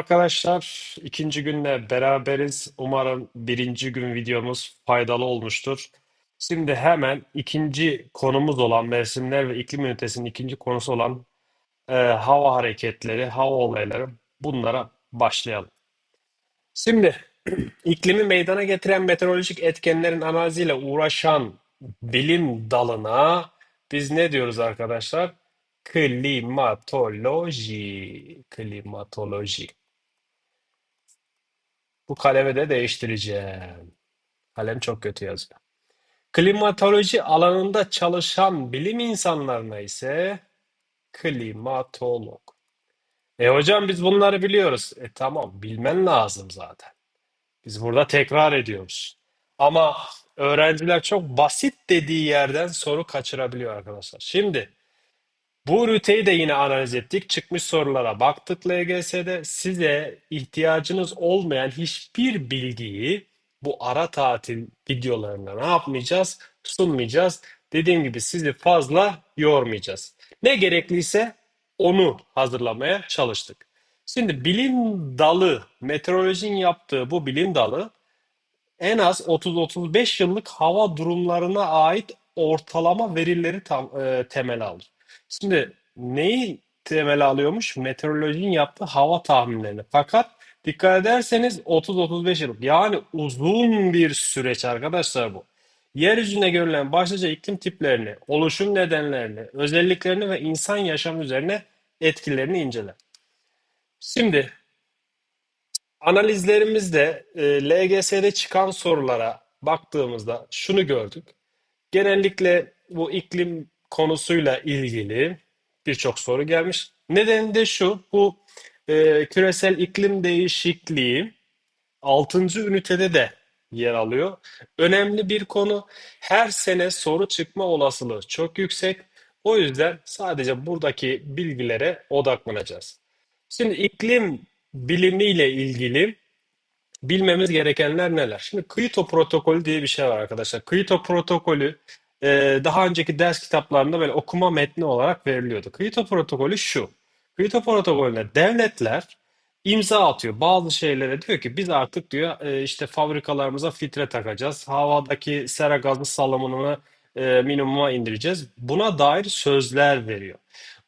arkadaşlar. İkinci günle beraberiz. Umarım birinci gün videomuz faydalı olmuştur. Şimdi hemen ikinci konumuz olan mevsimler ve iklim ünitesinin ikinci konusu olan e, hava hareketleri, hava olayları bunlara başlayalım. Şimdi iklimi meydana getiren meteorolojik etkenlerin analiziyle uğraşan bilim dalına biz ne diyoruz arkadaşlar? Klimatoloji. Klimatoloji. Bu kalemi de değiştireceğim. Kalem çok kötü yazıyor. Klimatoloji alanında çalışan bilim insanlarına ise klimatolog. E hocam biz bunları biliyoruz. E tamam bilmen lazım zaten. Biz burada tekrar ediyoruz. Ama öğrenciler çok basit dediği yerden soru kaçırabiliyor arkadaşlar. Şimdi Bu üniteyi de yine analiz ettik. Çıkmış sorulara baktık LGS'de. Size ihtiyacınız olmayan hiçbir bilgiyi bu ara tatil videolarında ne yapmayacağız? Sunmayacağız. Dediğim gibi sizi fazla yormayacağız. Ne gerekliyse onu hazırlamaya çalıştık. Şimdi bilim dalı, meteorolojinin yaptığı bu bilim dalı en az 30-35 yıllık hava durumlarına ait ortalama verileri tam, e, temel alır. Şimdi neyi temel alıyormuş? Meteorolojinin yaptığı hava tahminlerini. Fakat dikkat ederseniz 30-35 yıllık yani uzun bir süreç arkadaşlar bu. Yeryüzünde görülen başlıca iklim tiplerini, oluşum nedenlerini, özelliklerini ve insan yaşamı üzerine etkilerini inceler. Şimdi Analizlerimizde e, LGS'de çıkan sorulara baktığımızda şunu gördük. Genellikle bu iklim konusuyla ilgili birçok soru gelmiş. Nedeni de şu, bu e, küresel iklim değişikliği 6. ünitede de yer alıyor. Önemli bir konu. Her sene soru çıkma olasılığı çok yüksek. O yüzden sadece buradaki bilgilere odaklanacağız. Şimdi iklim bilimiyle ilgili bilmemiz gerekenler neler? Şimdi Kyoto protokolü diye bir şey var arkadaşlar. Kyoto protokolü e, daha önceki ders kitaplarında böyle okuma metni olarak veriliyordu. Kyoto protokolü şu. Kyoto protokolüne devletler imza atıyor. Bazı şeylere diyor ki biz artık diyor e, işte fabrikalarımıza filtre takacağız. Havadaki sera gazı salımını e, minimuma indireceğiz. Buna dair sözler veriyor.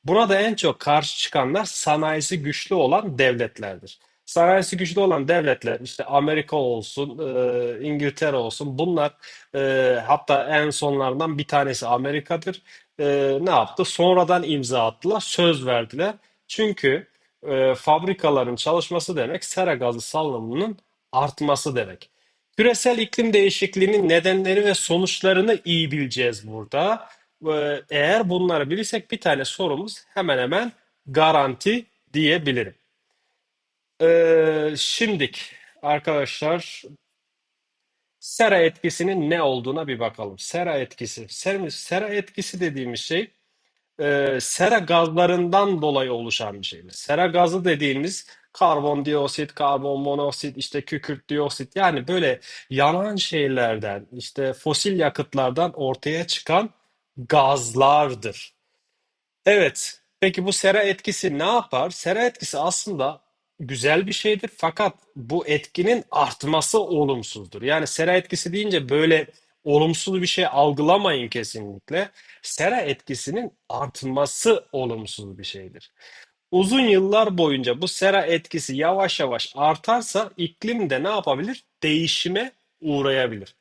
Buna da en çok karşı çıkanlar sanayisi güçlü olan devletlerdir. Sanayisi güçlü olan devletler işte Amerika olsun, e, İngiltere olsun bunlar e, hatta en sonlardan bir tanesi Amerika'dır. E, ne yaptı? Sonradan imza attılar, söz verdiler. Çünkü e, fabrikaların çalışması demek sera gazı salınımının artması demek. Küresel iklim değişikliğinin nedenleri ve sonuçlarını iyi bileceğiz burada. Ee, Eğer bunları bilirsek bir tane sorumuz hemen hemen garanti diyebilirim. Ee, şimdik arkadaşlar sera etkisinin ne olduğuna bir bakalım. Sera etkisi. Sera, sera etkisi dediğimiz şey e, sera gazlarından dolayı oluşan bir şey. Sera gazı dediğimiz karbondioksit, karbon monoksit, işte kükürt dioksit yani böyle yanan şeylerden, işte fosil yakıtlardan ortaya çıkan gazlardır. Evet. Peki bu sera etkisi ne yapar? Sera etkisi aslında güzel bir şeydir fakat bu etkinin artması olumsuzdur. Yani sera etkisi deyince böyle olumsuz bir şey algılamayın kesinlikle. Sera etkisinin artması olumsuz bir şeydir. Uzun yıllar boyunca bu sera etkisi yavaş yavaş artarsa iklim de ne yapabilir? Değişime uğrayabilir.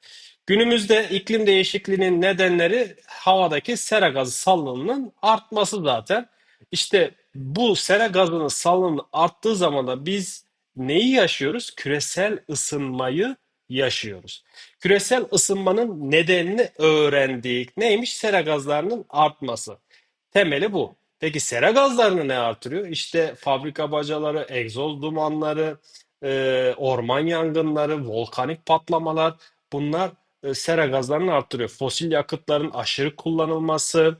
Günümüzde iklim değişikliğinin nedenleri havadaki sera gazı salınımının artması zaten. İşte bu sera gazının salınımı arttığı zaman da biz neyi yaşıyoruz? Küresel ısınmayı yaşıyoruz. Küresel ısınmanın nedenini öğrendik. Neymiş? Sera gazlarının artması. Temeli bu. Peki sera gazlarını ne artırıyor? İşte fabrika bacaları, egzoz dumanları, e, orman yangınları, volkanik patlamalar bunlar e, sera gazlarını arttırıyor. Fosil yakıtların aşırı kullanılması.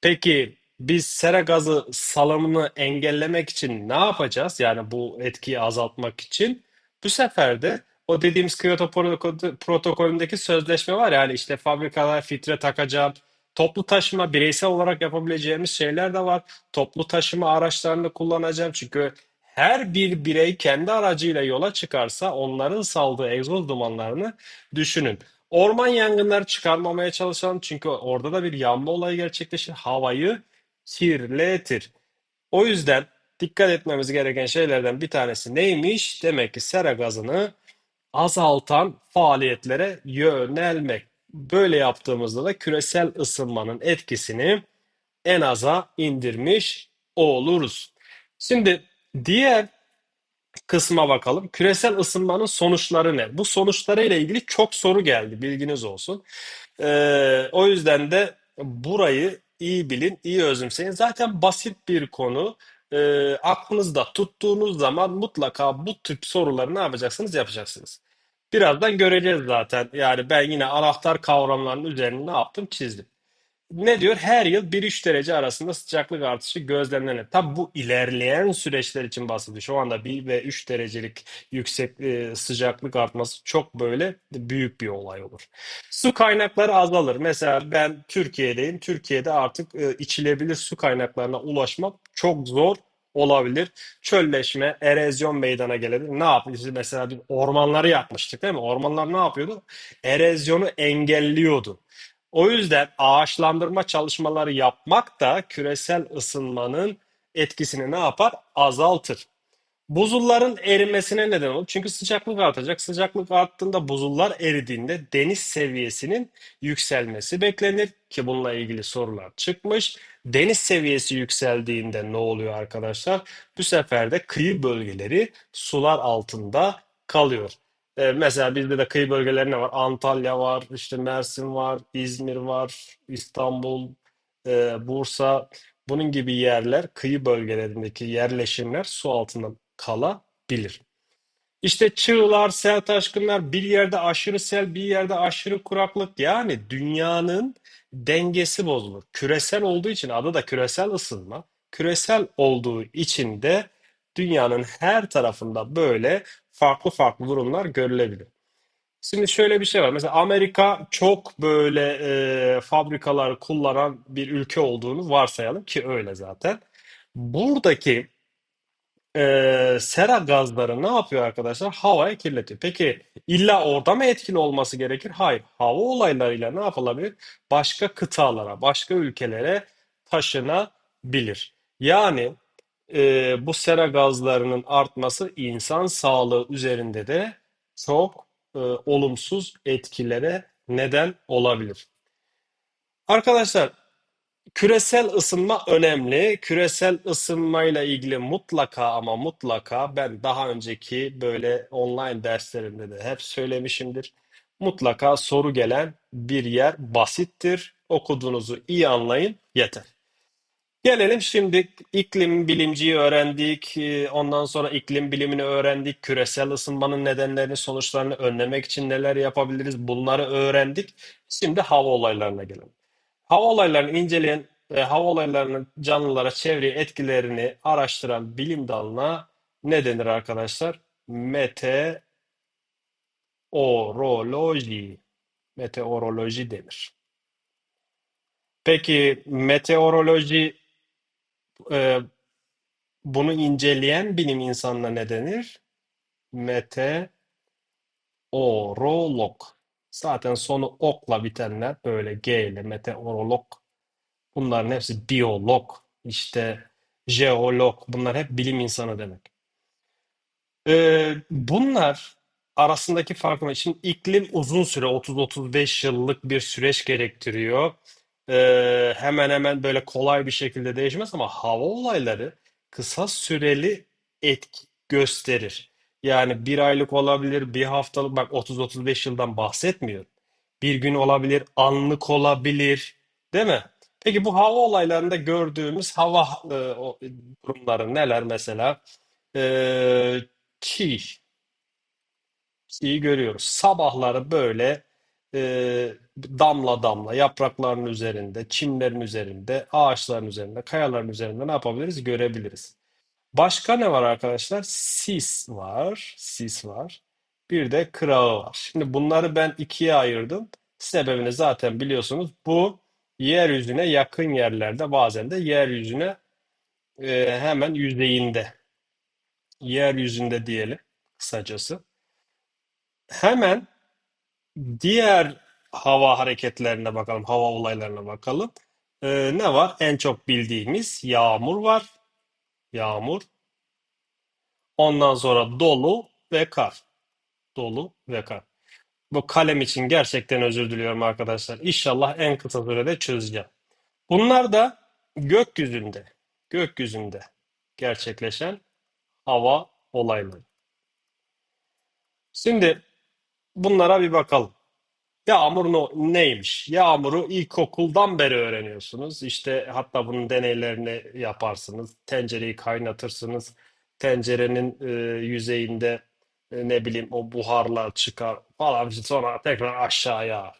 Peki biz sera gazı salımını engellemek için ne yapacağız? Yani bu etkiyi azaltmak için. Bu sefer de o dediğimiz Kyoto Protokol- protokolündeki sözleşme var yani işte fabrikalar filtre takacağım. Toplu taşıma bireysel olarak yapabileceğimiz şeyler de var. Toplu taşıma araçlarını kullanacağım çünkü her bir birey kendi aracıyla yola çıkarsa onların saldığı egzoz dumanlarını düşünün. Orman yangınları çıkarmamaya çalışalım çünkü orada da bir yanma olayı gerçekleşir. Havayı kirletir. O yüzden dikkat etmemiz gereken şeylerden bir tanesi neymiş? Demek ki sera gazını azaltan faaliyetlere yönelmek. Böyle yaptığımızda da küresel ısınmanın etkisini en aza indirmiş oluruz. Şimdi diğer kısma bakalım. Küresel ısınmanın sonuçları ne? Bu sonuçlarıyla ilgili çok soru geldi, bilginiz olsun. Ee, o yüzden de burayı iyi bilin, iyi özümseyin. Zaten basit bir konu. Ee, aklınızda tuttuğunuz zaman mutlaka bu tip soruları ne yapacaksınız? Yapacaksınız. Birazdan göreceğiz zaten. Yani ben yine anahtar kavramların üzerine ne yaptım? Çizdim. Ne diyor? Her yıl 1-3 derece arasında sıcaklık artışı gözlemlenir. Tabi bu ilerleyen süreçler için bahsediyor. Şu anda 1 ve 3 derecelik yüksek e, sıcaklık artması çok böyle büyük bir olay olur. Su kaynakları azalır. Mesela ben Türkiye'deyim. Türkiye'de artık e, içilebilir su kaynaklarına ulaşmak çok zor olabilir. Çölleşme, erozyon meydana gelebilir. Ne yapıyoruz? Mesela biz ormanları yakmıştık değil mi? Ormanlar ne yapıyordu? Erozyonu engelliyordu. O yüzden ağaçlandırma çalışmaları yapmak da küresel ısınmanın etkisini ne yapar? Azaltır. Buzulların erimesine neden olur. Çünkü sıcaklık artacak. Sıcaklık arttığında buzullar eridiğinde deniz seviyesinin yükselmesi beklenir ki bununla ilgili sorular çıkmış. Deniz seviyesi yükseldiğinde ne oluyor arkadaşlar? Bu sefer de kıyı bölgeleri sular altında kalıyor. Ee, mesela bizde de kıyı bölgeleri ne var? Antalya var, işte Mersin var, İzmir var, İstanbul, e, Bursa. Bunun gibi yerler, kıyı bölgelerindeki yerleşimler su altında kalabilir. İşte çığlar, sel taşkınlar, bir yerde aşırı sel, bir yerde aşırı kuraklık. Yani dünyanın dengesi bozulur. Küresel olduğu için adı da küresel ısınma. Küresel olduğu için de dünyanın her tarafında böyle farklı farklı durumlar görülebilir. Şimdi şöyle bir şey var. Mesela Amerika çok böyle e, fabrikalar kullanan bir ülke olduğunu varsayalım ki öyle zaten. Buradaki e, sera gazları ne yapıyor arkadaşlar? Havayı kirletiyor. Peki illa orada mı etkili olması gerekir? Hayır. Hava olaylarıyla ne yapılabilir? Başka kıtalara, başka ülkelere taşınabilir. Yani e, bu sera gazlarının artması insan sağlığı üzerinde de çok e, olumsuz etkilere neden olabilir. Arkadaşlar Küresel ısınma önemli. Küresel ısınmayla ilgili mutlaka ama mutlaka ben daha önceki böyle online derslerimde de hep söylemişimdir. Mutlaka soru gelen bir yer basittir. Okuduğunuzu iyi anlayın yeter. Gelelim şimdi iklim bilimciyi öğrendik. e, Ondan sonra iklim bilimini öğrendik. Küresel ısınmanın nedenlerini, sonuçlarını önlemek için neler yapabiliriz? Bunları öğrendik. Şimdi hava olaylarına gelelim. Hava olaylarını inceleyen ve hava olaylarının canlılara, çevreye etkilerini araştıran bilim dalına ne denir arkadaşlar? Meteoroloji. Meteoroloji denir. Peki meteoroloji e, bunu inceleyen bilim insanına ne denir? Meteorolog. Zaten sonu okla bitenler böyle G ile meteorolog Bunların hepsi biyolog, işte jeolog, bunlar hep bilim insanı demek. Ee, bunlar arasındaki fark ne? Şimdi iklim uzun süre 30-35 yıllık bir süreç gerektiriyor. Ee, hemen hemen böyle kolay bir şekilde değişmez ama hava olayları kısa süreli etki gösterir. Yani bir aylık olabilir, bir haftalık, bak 30-35 yıldan bahsetmiyorum. Bir gün olabilir, anlık olabilir, değil mi? Peki bu hava olaylarında gördüğümüz hava e, durumları neler mesela? Ee, çiğ, çiğ görüyoruz. Sabahları böyle e, damla damla yaprakların üzerinde, çimlerin üzerinde, ağaçların üzerinde, kayaların üzerinde ne yapabiliriz? Görebiliriz. Başka ne var arkadaşlar? Sis var, sis var. Bir de kırağı var. Şimdi bunları ben ikiye ayırdım. Sebebini zaten biliyorsunuz. Bu yeryüzüne yakın yerlerde bazen de yeryüzüne e, hemen yüzeyinde yeryüzünde diyelim kısacası. Hemen diğer hava hareketlerine bakalım, hava olaylarına bakalım. Ee, ne var? En çok bildiğimiz yağmur var. Yağmur. Ondan sonra dolu ve kar. Dolu ve kar. Bu kalem için gerçekten özür diliyorum arkadaşlar. İnşallah en kısa sürede çözeceğim. Bunlar da gökyüzünde, gökyüzünde gerçekleşen hava olayları. Şimdi bunlara bir bakalım. Yağmur no- neymiş? Yağmuru ilkokuldan beri öğreniyorsunuz. İşte hatta bunun deneylerini yaparsınız. Tencereyi kaynatırsınız. Tencerenin e, yüzeyinde e, ne bileyim o buharlar çıkar falan. Sonra tekrar aşağıya.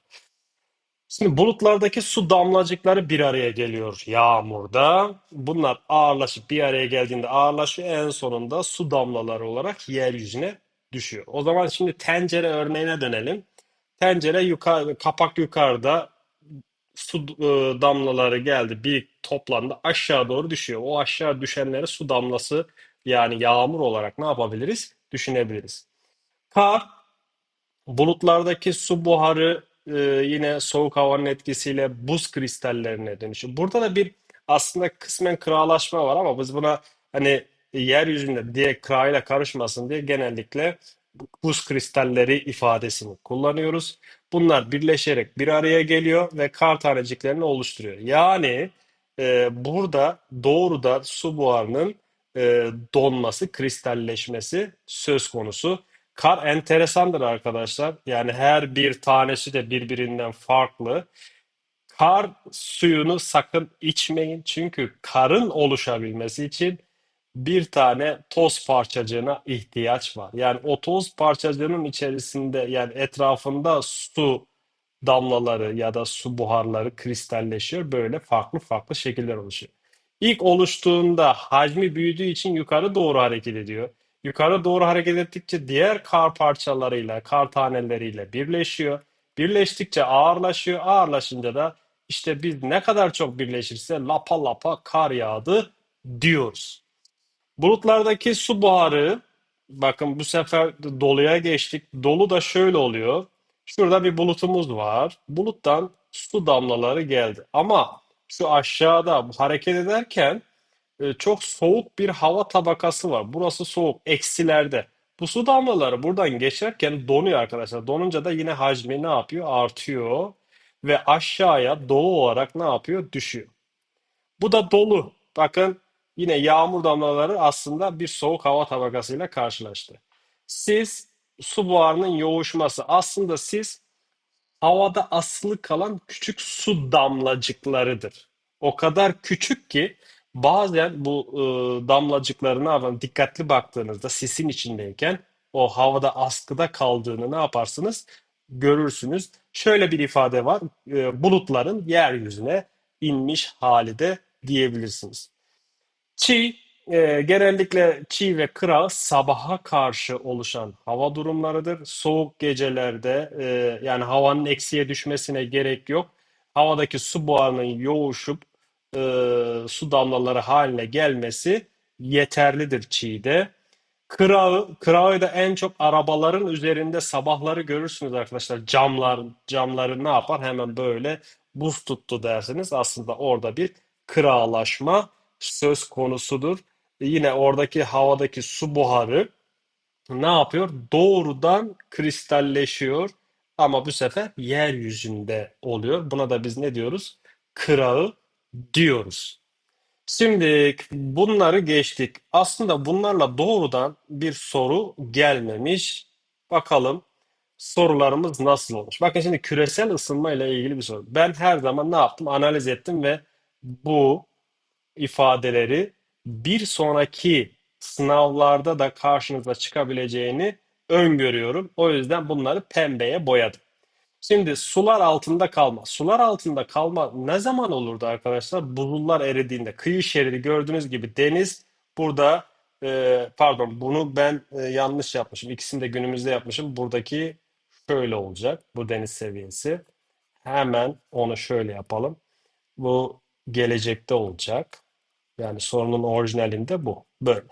Şimdi bulutlardaki su damlacıkları bir araya geliyor yağmurda. Bunlar ağırlaşıp bir araya geldiğinde ağırlaşıyor. En sonunda su damlaları olarak yeryüzüne düşüyor. O zaman şimdi tencere örneğine dönelim. Tencere yukarı, kapak yukarıda su e, damlaları geldi, bir toplandı aşağı doğru düşüyor. O aşağı düşenleri su damlası yani yağmur olarak ne yapabiliriz? Düşünebiliriz. Kar Bulutlardaki su buharı e, yine soğuk havanın etkisiyle buz kristallerine dönüşüyor. Burada da bir aslında kısmen kırağılaşma var ama biz buna hani yeryüzünde direkt kırağıyla karışmasın diye genellikle buz kristalleri ifadesini kullanıyoruz. Bunlar birleşerek bir araya geliyor ve kar taneciklerini oluşturuyor. Yani e, burada doğrudan su buharının e, donması, kristalleşmesi söz konusu. Kar enteresandır arkadaşlar. Yani her bir tanesi de birbirinden farklı. Kar suyunu sakın içmeyin. Çünkü karın oluşabilmesi için bir tane toz parçacığına ihtiyaç var. Yani o toz parçacığının içerisinde yani etrafında su damlaları ya da su buharları kristalleşiyor. Böyle farklı farklı şekiller oluşuyor. İlk oluştuğunda hacmi büyüdüğü için yukarı doğru hareket ediyor. Yukarı doğru hareket ettikçe diğer kar parçalarıyla, kar taneleriyle birleşiyor. Birleştikçe ağırlaşıyor. Ağırlaşınca da işte biz ne kadar çok birleşirse lapa lapa kar yağdı diyoruz. Bulutlardaki su buharı, bakın bu sefer doluya geçtik. Dolu da şöyle oluyor. Şurada bir bulutumuz var. Buluttan su damlaları geldi. Ama şu aşağıda hareket ederken e, çok soğuk bir hava tabakası var. Burası soğuk, eksilerde. Bu su damlaları buradan geçerken donuyor arkadaşlar. Donunca da yine hacmi ne yapıyor? Artıyor ve aşağıya dolu olarak ne yapıyor? Düşüyor. Bu da dolu. Bakın yine yağmur damlaları aslında bir soğuk hava tabakasıyla karşılaştı. Siz su buharının yoğuşması aslında siz havada asılı kalan küçük su damlacıklarıdır. O kadar küçük ki bazen bu e, damlacıkları ne yapalım dikkatli baktığınızda sisin içindeyken o havada askıda kaldığını ne yaparsınız? Görürsünüz. Şöyle bir ifade var. e, bulutların yeryüzüne inmiş hali de diyebilirsiniz. Çiğ, e, genellikle çiğ ve kıra sabaha karşı oluşan hava durumlarıdır. Soğuk gecelerde e, yani havanın eksiye düşmesine gerek yok. Havadaki su buharının yoğuşup e, su damlaları haline gelmesi yeterlidir çiğde. Kırağı, kırağı da en çok arabaların üzerinde sabahları görürsünüz arkadaşlar. Camlar, camları ne yapar? Hemen böyle buz tuttu dersiniz. Aslında orada bir kırağlaşma söz konusudur. Yine oradaki havadaki su buharı ne yapıyor? Doğrudan kristalleşiyor. Ama bu sefer yeryüzünde oluyor. Buna da biz ne diyoruz? Kırağı diyoruz. Şimdi bunları geçtik. Aslında bunlarla doğrudan bir soru gelmemiş. Bakalım sorularımız nasıl olmuş? Bakın şimdi küresel ısınma ile ilgili bir soru. Ben her zaman ne yaptım? Analiz ettim ve bu ifadeleri bir sonraki sınavlarda da karşınıza çıkabileceğini öngörüyorum. O yüzden bunları pembeye boyadım. Şimdi sular altında kalma. Sular altında kalma ne zaman olurdu arkadaşlar? Buzullar eridiğinde. Kıyı şeridi gördüğünüz gibi deniz burada e, pardon bunu ben e, yanlış yapmışım. İkisini de günümüzde yapmışım. Buradaki şöyle olacak. Bu deniz seviyesi. Hemen onu şöyle yapalım. Bu gelecekte olacak. Yani sorunun orijinalinde bu. Böyle.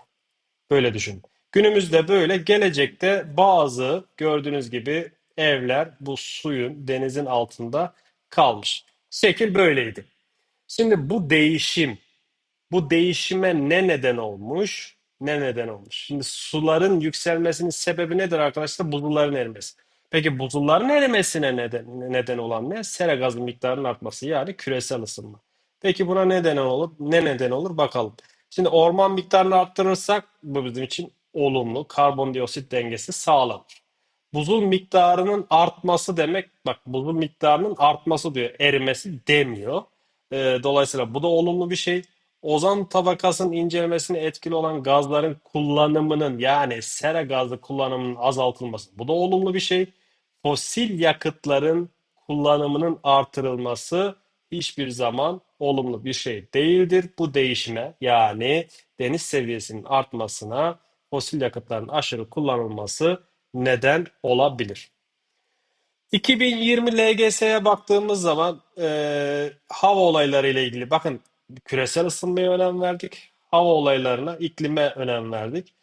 Böyle düşün. Günümüzde böyle, gelecekte bazı gördüğünüz gibi evler bu suyun, denizin altında kalmış. Şekil böyleydi. Şimdi bu değişim bu değişime ne neden olmuş? Ne neden olmuş? Şimdi suların yükselmesinin sebebi nedir arkadaşlar? Buzulların erimesi. Peki buzulların erimesine neden, neden olan ne? Sera gazı miktarının artması yani küresel ısınma. Peki buna ne neden olur? Ne neden olur? Bakalım. Şimdi orman miktarını arttırırsak bu bizim için olumlu. Karbondioksit dengesi sağlanır. Buzul miktarının artması demek, bak buzul miktarının artması diyor, erimesi demiyor. Ee, dolayısıyla bu da olumlu bir şey. Ozon tabakasının incelmesine etkili olan gazların kullanımının yani sera gazı kullanımının azaltılması. Bu da olumlu bir şey. Fosil yakıtların kullanımının artırılması hiçbir zaman olumlu bir şey değildir. Bu değişime yani deniz seviyesinin artmasına fosil yakıtların aşırı kullanılması neden olabilir. 2020 LGS'ye baktığımız zaman e, hava olayları ile ilgili bakın küresel ısınmaya önem verdik. Hava olaylarına, iklime önem verdik.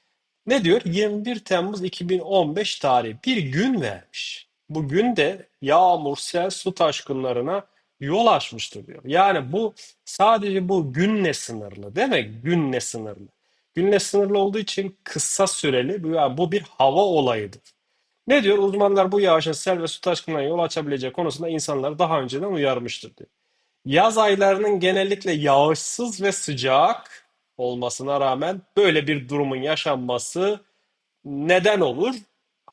Ne diyor? 21 Temmuz 2015 tarihi bir gün vermiş. Bu gün de yağmur, sel, su taşkınlarına yol açmıştır diyor. Yani bu sadece bu günle sınırlı değil mi? Günle sınırlı. Günle sınırlı olduğu için kısa süreli bu yani bu bir hava olayıdır. Ne diyor? Uzmanlar bu yağışın sel ve su taşkınlarına yol açabileceği konusunda insanları daha önceden uyarmıştır diyor. Yaz aylarının genellikle yağışsız ve sıcak olmasına rağmen böyle bir durumun yaşanması neden olur?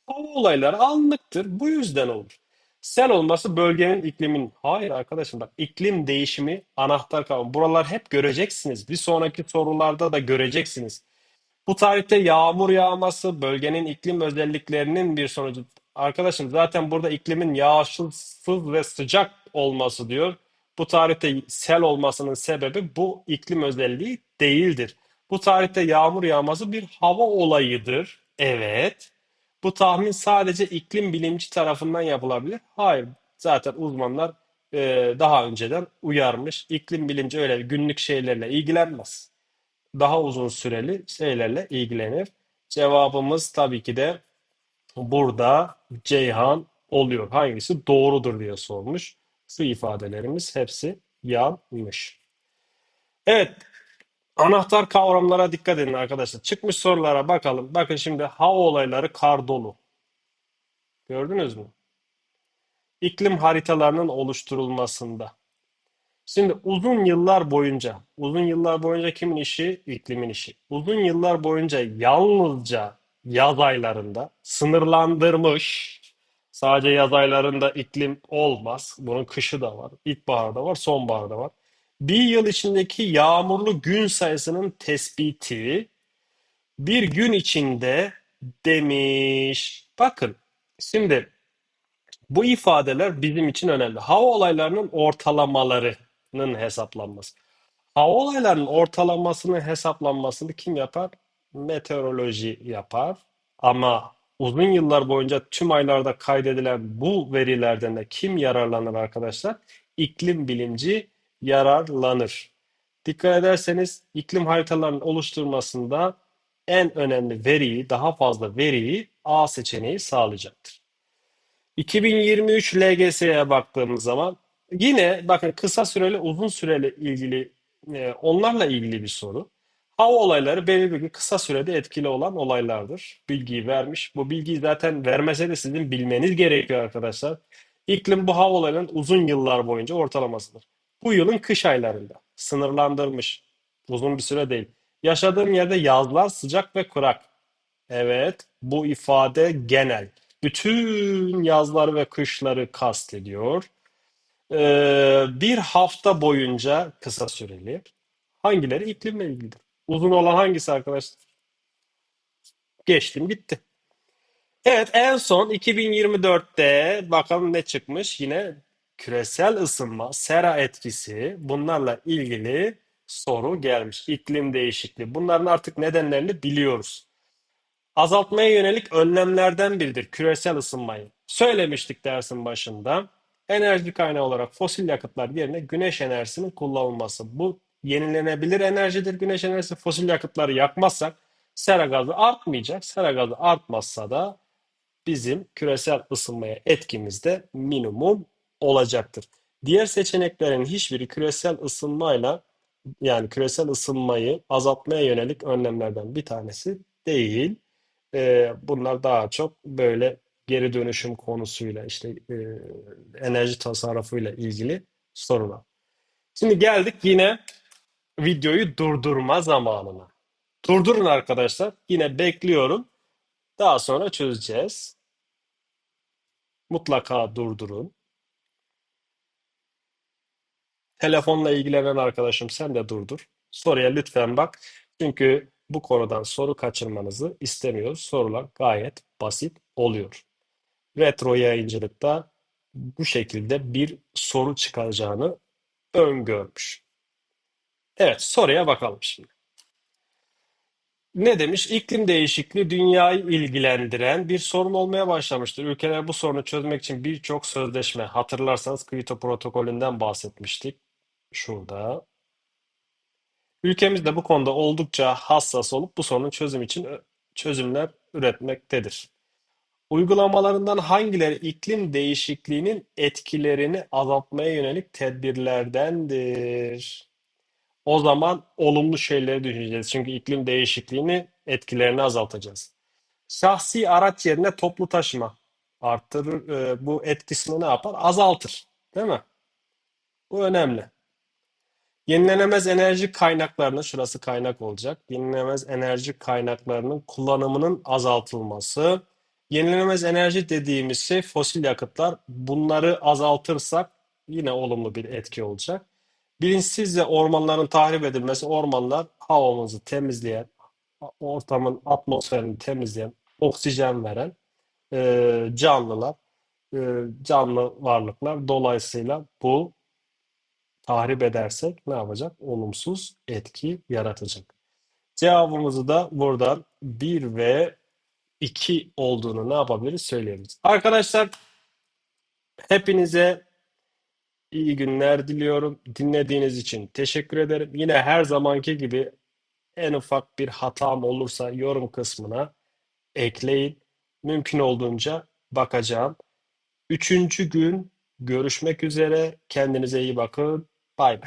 Hava olayları anlıktır. Bu yüzden olur. Sel olması bölgenin iklimin. Hayır arkadaşım bak iklim değişimi anahtar kavram. Buralar hep göreceksiniz. Bir sonraki sorularda da göreceksiniz. Bu tarihte yağmur yağması bölgenin iklim özelliklerinin bir sonucu. Arkadaşım zaten burada iklimin yağışsız ve sıcak olması diyor. Bu tarihte sel olmasının sebebi bu iklim özelliği değildir. Bu tarihte yağmur yağması bir hava olayıdır. Evet. Bu tahmin sadece iklim bilimci tarafından yapılabilir. Hayır. Zaten uzmanlar e, daha önceden uyarmış. İklim bilimci öyle günlük şeylerle ilgilenmez daha uzun süreli şeylerle ilgilenir. Cevabımız tabii ki de burada Ceyhan oluyor. Hangisi doğrudur diye sormuş. Şu ifadelerimiz hepsi yanlış. Evet, anahtar kavramlara dikkat edin arkadaşlar. Çıkmış sorulara bakalım. Bakın şimdi hava olayları kar dolu. Gördünüz mü? İklim haritalarının oluşturulmasında. Şimdi uzun yıllar boyunca, uzun yıllar boyunca kimin işi? İklimin işi. Uzun yıllar boyunca yalnızca yaz aylarında sınırlandırmış. Sadece yaz aylarında iklim olmaz. Bunun kışı da var, ilkbaharda var, sonbaharda var. Bir yıl içindeki yağmurlu gün sayısının tespiti bir gün içinde demiş. Bakın, şimdi bu ifadeler bizim için önemli. Hava olaylarının ortalamalarının hesaplanması. Hava olaylarının ortalamasının hesaplanmasını kim yapar? Meteoroloji yapar. Ama uzun yıllar boyunca tüm aylarda kaydedilen bu verilerden de kim yararlanır arkadaşlar? İklim bilimci yararlanır. Dikkat ederseniz iklim haritalarının oluşturmasında en önemli veriyi, daha fazla veriyi A seçeneği sağlayacaktır. 2023 LGS'ye baktığımız zaman yine bakın kısa süreli uzun süreli ilgili e, onlarla ilgili bir soru. Hava olayları belirli bir kısa sürede etkili olan olaylardır. Bilgiyi vermiş. Bu bilgiyi zaten vermese de sizin bilmeniz gerekiyor arkadaşlar. İklim bu hava olaylarının uzun yıllar boyunca ortalamasıdır. Bu yılın kış aylarında sınırlandırmış. Uzun bir süre değil. Yaşadığım yerde yazlar sıcak ve kurak. Evet, bu ifade genel. Bütün yazları ve kışları kastediyor. Ee, bir hafta boyunca kısa süreli. Hangileri iklimle ilgilidir? Uzun olan hangisi arkadaşlar? Geçtim gitti. Evet en son 2024'te bakalım ne çıkmış? Yine küresel ısınma, sera etkisi bunlarla ilgili soru gelmiş. İklim değişikliği. Bunların artık nedenlerini biliyoruz. Azaltmaya yönelik önlemlerden biridir küresel ısınmayı. Söylemiştik dersin başında. Enerji kaynağı olarak fosil yakıtlar yerine güneş enerjisinin kullanılması. Bu yenilenebilir enerjidir güneş enerjisi. Fosil yakıtları yakmazsak Sera gazı artmayacak. Sera gazı artmazsa da bizim küresel ısınmaya etkimiz de minimum olacaktır. Diğer seçeneklerin hiçbiri küresel ısınmayla yani küresel ısınmayı azaltmaya yönelik önlemlerden bir tanesi değil. Ee, bunlar daha çok böyle geri dönüşüm konusuyla işte e, enerji tasarrufuyla ilgili sorular. Şimdi geldik yine videoyu durdurma zamanına. Durdurun arkadaşlar. Yine bekliyorum. Daha sonra çözeceğiz. Mutlaka durdurun. Telefonla ilgilenen arkadaşım sen de durdur. Soruya lütfen bak. Çünkü bu konudan soru kaçırmanızı istemiyoruz. Sorular gayet basit oluyor. Retro yayıncılıkta bu şekilde bir soru çıkacağını öngörmüş. Evet, soruya bakalım şimdi. Ne demiş? İklim değişikliği dünyayı ilgilendiren bir sorun olmaya başlamıştır. Ülkeler bu sorunu çözmek için birçok sözleşme, hatırlarsanız Kyoto protokolünden bahsetmiştik. Şurada. Ülkemiz de bu konuda oldukça hassas olup bu sorunun çözüm için ö- çözümler üretmektedir. Uygulamalarından hangileri iklim değişikliğinin etkilerini azaltmaya yönelik tedbirlerdendir? O zaman olumlu şeyleri düşüneceğiz. Çünkü iklim değişikliğini etkilerini azaltacağız. Şahsi araç yerine toplu taşıma arttırır. bu etkisini ne yapar? Azaltır. Değil mi? Bu önemli. Yenilenemez enerji kaynaklarının, şurası kaynak olacak. Yenilenemez enerji kaynaklarının kullanımının azaltılması. Yenilenemez enerji dediğimiz şey fosil yakıtlar. Bunları azaltırsak yine olumlu bir etki olacak. Bilinçsizce ormanların tahrip edilmesi, ormanlar havamızı temizleyen, ortamın atmosferini temizleyen, oksijen veren e, canlılar, e, canlı varlıklar. Dolayısıyla bu tahrip edersek ne yapacak? Olumsuz etki yaratacak. Cevabımızı da buradan bir ve 2 olduğunu ne yapabiliriz söyleyebiliriz. Arkadaşlar hepinize iyi günler diliyorum. Dinlediğiniz için teşekkür ederim. Yine her zamanki gibi en ufak bir hatam olursa yorum kısmına ekleyin. Mümkün olduğunca bakacağım. Üçüncü gün görüşmek üzere. Kendinize iyi bakın. Pipe